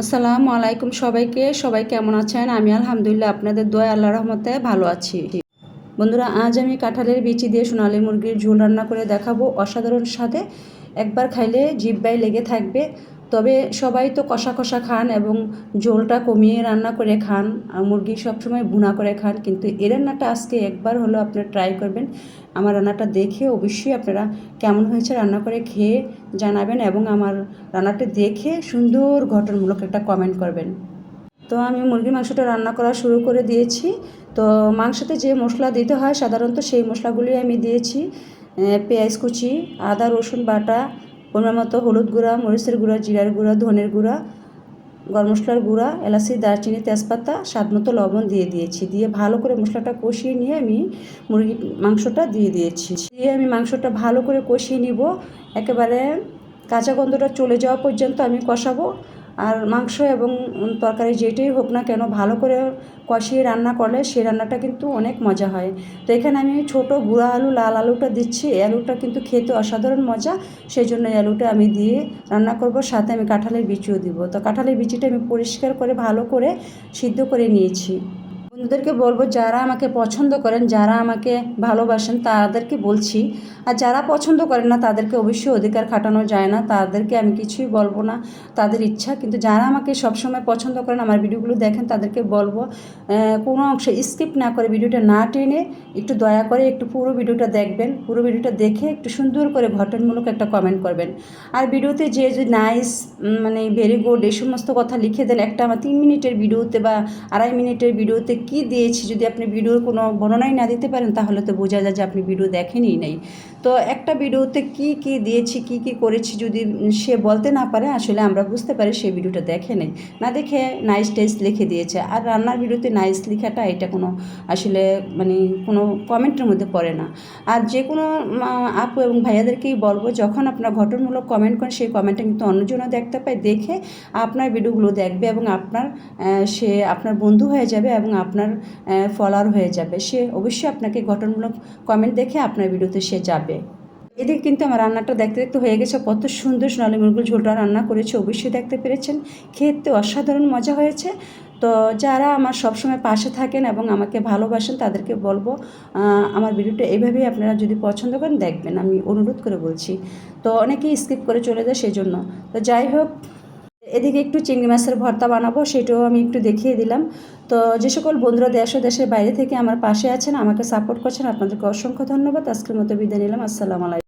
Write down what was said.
আসসালামু আলাইকুম সবাইকে। সবাই কেমন আছেন? আমি আলহামদুলিল্লাহ আপনাদের দয়া আল্লাহ রহমতে ভালো আছি। বন্ধুরা, আজ আমি কাঁঠালের বিচি দিয়ে সোনালি মুরগির ঝোল রান্না করে দেখাবো অসাধারণ স্বাদে। একবার খাইলে জিব্বায় লেগে থাকবে। তবে সবাই তো কষা কষা খান এবং ঝোলটা কমিয়ে রান্না করে খান, আর মুরগি সবসময় ভুনা করে খান, কিন্তু এ রান্নাটা আজকে একবার হলো আপনারা ট্রাই করবেন। আমার রান্নাটা দেখে অবশ্যই আপনারা কেমন হয়েছে রান্না করে খেয়ে জানাবেন এবং আমার রান্নাটা দেখে সুন্দর ঘটনমূলক একটা কমেন্ট করবেন। তো আমি মুরগির মাংসটা রান্না করা শুরু করে দিয়েছি। তো মাংসতে যে মশলা দিতে হয় সাধারণত সেই মশলাগুলি আমি দিয়েছি। পেঁয়াজ কুচি, আদা, রসুন বাটা পরিমাণ মতো হলুদ গুঁড়া, মরিচের গুঁড়া, জিরার গুঁড়া, ধনের গুঁড়া, গরম মশলার গুঁড়া, এলাচি, দারচিনি, তেজপাতা, স্বাদ মতো লবণ দিয়ে দিয়েছি। দিয়ে ভালো করে মশলাটা কষিয়ে নিয়ে আমি মুরগির মাংসটা দিয়ে দিয়েছি। দিয়ে আমি মাংসটা ভালো করে কষিয়ে নিব। একেবারে কাঁচা গন্ধটা চলে যাওয়া পর্যন্ত আমি কষাবো। আর মাংস এবং তরকারি যেটাই হোক না কেন ভালো করে কষিয়ে রান্না করলে সেই রান্নাটা কিন্তু অনেক মজা হয়। তো এখানে আমি ছোটো গুঁড়া আলু, লাল আলুটা দিচ্ছি। আলুটা কিন্তু খেতে অসাধারণ মজা। সেই জন্য এই আলুটা আমি দিয়ে রান্না করব। সাথে আমি কাঁঠালের বিচিও দিব। তো কাঁঠালের বিচিটা আমি পরিষ্কার করে, ভালো করে সিদ্ধ করে নিয়েছি। বন্ধুদেরকে বলব, যারা আমাকে পছন্দ করেন, যারা আমাকে ভালোবাসেন, তাদেরকে বলছি। আর যারা পছন্দ করেন না, তাদেরকে অবশ্যই অধিকার খাটানো যায় না। তাদেরকে আমি কিছুই বলব না। তাদের ইচ্ছা, কিন্তু যারা আমাকে সবসময় পছন্দ করেন, আমার ভিডিওগুলো দেখেন, তাদেরকে বলব কোনো অংশ স্কিপ না করে ভিডিওটা না টেনে একটু দয়া করে একটু পুরো ভিডিওটা দেখবেন। পুরো ভিডিওটা দেখে একটু সুন্দর করে ঘটনমূলক একটা কমেন্ট করবেন। আর ভিডিওতে যে যে নাইস মানে ভেরি গুড এই সমস্ত কথা লিখে দেন, একটা আমার তিন মিনিটের ভিডিওতে বা আড়াই মিনিটের ভিডিওতে কি দিয়েছি যদি আপনি ভিডিওর কোনো বর্ণনাই না দিতে পারেন, তাহলে তো বোঝা যায় যে আপনি ভিডিও দেখেনই নাই। তো একটা ভিডিওতে কি কি দিয়েছি, কি কি করেছি যদি সে বলতে না পারে, আসলে আমরা বুঝতে পারি সেই ভিডিওটা দেখে নেই। না দেখে নাইস টেস্ট লিখে দিয়েছে। আর রান্নার ভিডিওতে নাইস লেখাটা এটা কোনো আসলে মানে কোনো কমেন্টের মধ্যে পড়ে না। আর যে কোনো আপু এবং ভাইয়াদেরকেই বলব, যখন আপনার ঘটনমূলক কমেন্ট করেন, সেই কমেন্টটা কিন্তু অন্যজনও দেখতে পায়, দেখে আপনার ভিডিওগুলো দেখবে এবং আপনার সে আপনার বন্ধু হয়ে যাবে এবং আপনার ফলোয়ার হয়ে যাবে। সে অবশ্যই আপনাকে গঠনমূলক কমেন্ট দেখে আপনার ভিডিওতে সে যাবে। এদিকে কিন্তু আমার রান্নাটা দেখতে দেখতে হয়ে গেছে, কত সুন্দর সোনালি মুরগুল ঝোলটা রান্না করেছে, অবশ্যই দেখতে পেরেছেন। খেতে অসাধারণ মজা হয়েছে। তো যারা আমার সবসময় পাশে থাকেন এবং আমাকে ভালোবাসেন, তাদেরকে বলব আমার ভিডিওটা এইভাবেই আপনারা যদি পছন্দ করেন, দেখবেন। আমি অনুরোধ করে বলছি। তো অনেকেই স্কিপ করে চলে যায় সেই জন্য তো যাই হোক এদিকে একটু চিংড়ি মাছের ভর্তা বানাবো, সেটাও আমি একটু দেখিয়ে দিলাম। তো যে সকল বন্ধুরা দেশ ও দেশের বাইরে থেকে আমার পাশে আছেন, আমাকে সাপোর্ট করছেন, আপনাদেরকে অসংখ্য ধন্যবাদ। আজকের মতো বিদায় নিলাম, আসসালামু আলাইকুম।